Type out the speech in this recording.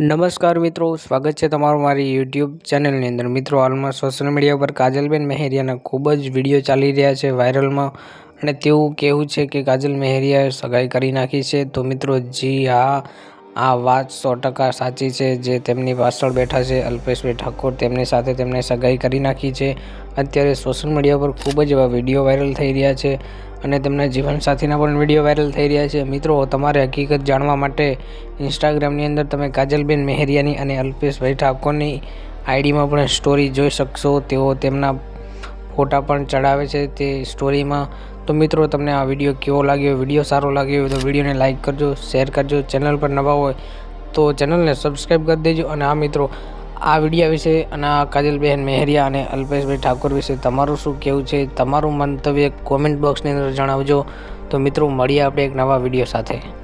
નમસ્કાર મિત્રો, સ્વાગત છે તમારું મારી યુટ્યુબ ચેનલની અંદર. મિત્રો, હાલમાં સોશિયલ મીડિયા પર કાજલબેન મહેરિયાના ખૂબ જ વીડિયો ચાલી રહ્યા છે વાયરલમાં અને તેવું કહેવું છે કે કાજલ મહેરિયાએ સગાઈ કરી નાખી છે. તો મિત્રો, જી હા, આ વાત સો ટકા સાચી છે જે તેમની પાછળ બેઠા છે અલ્પેશભાઈ ઠાકોર. તેમની સાથે તેમણે સગાઈ કરી નાખી છે. અત્યારે સોશિયલ મીડિયા પર ખૂબ જ એવા વીડિયો વાયરલ થઈ રહ્યા છે. અને તેમના જીવનસાથીના પણ વીડિયો વાયરલ થઈ રહ્યા છે. મિત્રો, તમારે હકીકત જાણવા માટે ઇન્સ્ટાગ્રામની અંદર તમે કાજલબેન મહેરિયાની અને અલ્પેશભાઈ ઠાકોરની આઈડીમાં પણ સ્ટોરી જોઈ શકશો. તેઓ તેમના ફોટા પણ ચડાવે છે તે સ્ટોરીમાં તો મિત્રો, તમને આ વીડિયો કેવો લાગ્યો? વીડિયો સારો લાગ્યો હોય તો વિડીયોને લાઇક કરજો શેર કરજો. ચેનલ પર નવા હોય તો ચેનલને સબસ્ક્રાઈબ કરી દેજો. અને આ મિત્રો આ વિડીયા વિશે અને કાજલબહેન મહેરિયા અને અલ્પેશભાઈ ઠાકોર વિશે તમારું શું કહેવું છે? તમારું મંતવ્ય કોમેન્ટ બોક્સની અંદર જણાવજો. તો મિત્રો, મળીએ આપણે એક નવા વીડિયો સાથે.